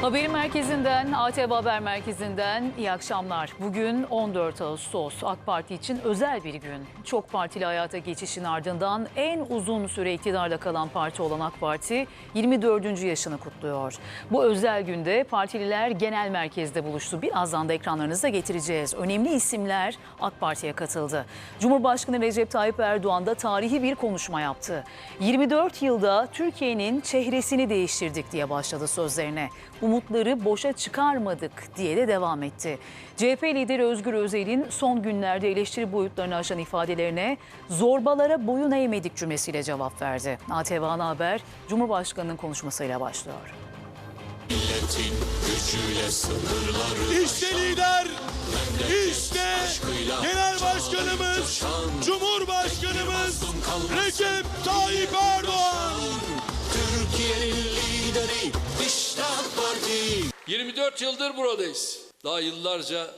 Haberin merkezinden, ATV Haber Merkezi'nden iyi akşamlar. Bugün 14 Ağustos. AK Parti için özel bir gün. Çok partili hayata geçişin ardından en uzun süre iktidarda kalan parti olan AK Parti 24. yaşını kutluyor. Bu özel günde partililer genel merkezde buluştu. Birazdan da ekranlarınıza getireceğiz. Önemli isimler AK Parti'ye katıldı. Cumhurbaşkanı Recep Tayyip Erdoğan da tarihi bir konuşma yaptı. 24 yılda Türkiye'nin çehresini değiştirdik diye başladı sözlerine. Umutları boşa çıkarmadık diye de devam etti. CHP lideri Özgür Özel'in son günlerde eleştiri boyutlarını aşan ifadelerine zorbalara boyun eğmedik cümlesiyle cevap verdi. ATV Ana Haber Cumhurbaşkanı'nın konuşmasıyla başlıyor. Milletin gücüyle sınırları İşte lider, işte genel başkanımız, Cumhurbaşkanımız Recep Tayyip Erdoğan. Türkiye'nin lideri 24 yıldır buradayız. Daha yıllarca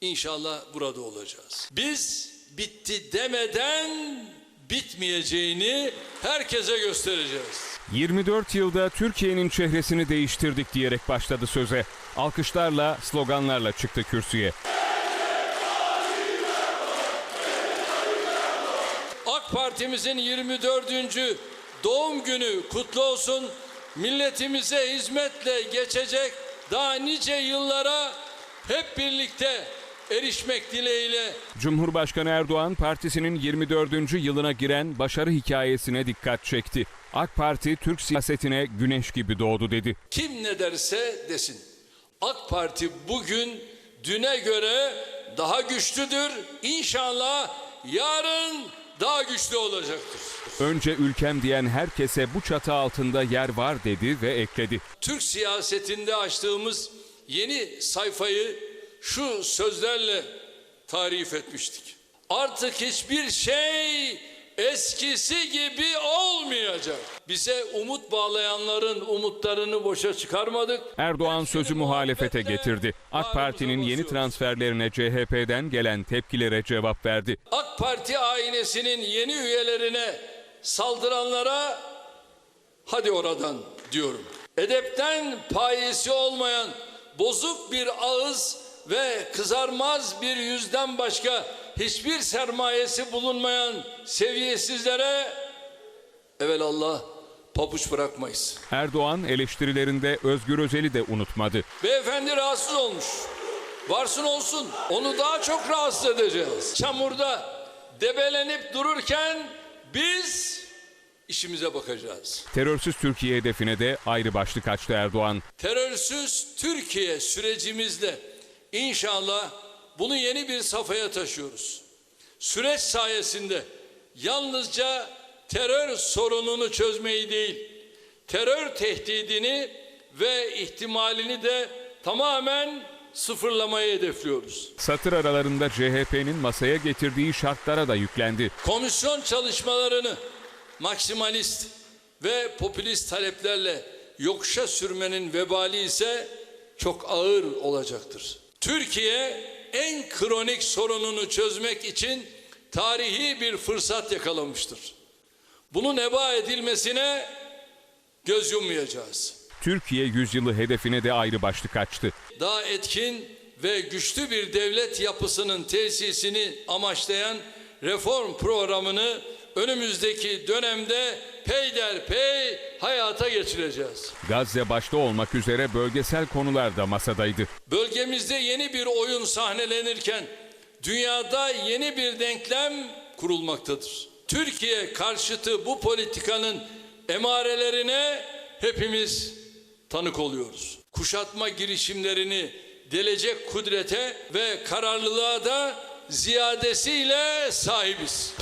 inşallah burada olacağız. Biz bitti demeden bitmeyeceğini herkese göstereceğiz. 24 yılda Türkiye'nin çehresini değiştirdik diyerek başladı söze. Alkışlarla, sloganlarla çıktı kürsüye. AK Partimizin 24. doğum günü kutlu olsun. Milletimize hizmetle geçecek daha nice yıllara hep birlikte erişmek dileğiyle Cumhurbaşkanı Erdoğan partisinin 24. yılına giren başarı hikayesine dikkat çekti. AK Parti Türk siyasetine güneş gibi doğdu dedi. Kim ne derse desin. AK Parti bugün düne göre daha güçlüdür. İnşallah yarın daha güçlü olacaktır. Önce ülkem diyen herkese bu çatı altında yer var dedi ve ekledi. Türk siyasetinde açtığımız yeni sayfayı şu sözlerle tarif etmiştik. Artık hiçbir şey eskisi gibi olmayacak. Bize umut bağlayanların umutlarını boşa çıkarmadık. Erdoğan sözü muhalefete getirdi. AK Parti'nin yeni transferlerine CHP'den gelen tepkilere cevap verdi. AK Parti ailesinin yeni üyelerine saldıranlara hadi oradan diyorum. Edepten payesi olmayan bozuk bir ağız ve kızarmaz bir yüzden başka hiçbir sermayesi bulunmayan seviyesizlere evelallah pabuç bırakmayız. Erdoğan eleştirilerinde Özgür Özel'i de unutmadı. Beyefendi rahatsız olmuş. Varsın olsun. Onu daha çok rahatsız edeceğiz. Çamurda debelenip dururken biz işimize bakacağız. Terörsüz Türkiye hedefine de ayrı başlık açtı Erdoğan. Terörsüz Türkiye sürecimizde inşallah bunu yeni bir safhaya taşıyoruz. Süreç sayesinde yalnızca terör sorununu çözmeyi değil, terör tehdidini ve ihtimalini de tamamen sıfırlamayı hedefliyoruz. Satır aralarında CHP'nin masaya getirdiği şartlara da yüklendi. Komisyon çalışmalarını maksimalist ve popülist taleplerle yokuşa sürmenin vebali ise çok ağır olacaktır. Türkiye en kronik sorununu çözmek için tarihi bir fırsat yakalamıştır. Bunun eba edilmesine göz yummayacağız. Türkiye yüzyılı hedefine de ayrı başlık açtı. daha etkin ve güçlü bir devlet yapısının tesisini amaçlayan reform programını önümüzdeki dönemde peyderpey hayata geçireceğiz. Gazze başta olmak üzere bölgesel konular da masadaydı. Bölgemizde yeni bir oyun sahnelenirken dünyada yeni bir denklem kurulmaktadır. Türkiye karşıtı bu politikanın emarelerine hepimiz tanık oluyoruz. Kuşatma girişimlerini delecek kudrete ve kararlılığa da ziyadesiyle sahibiz.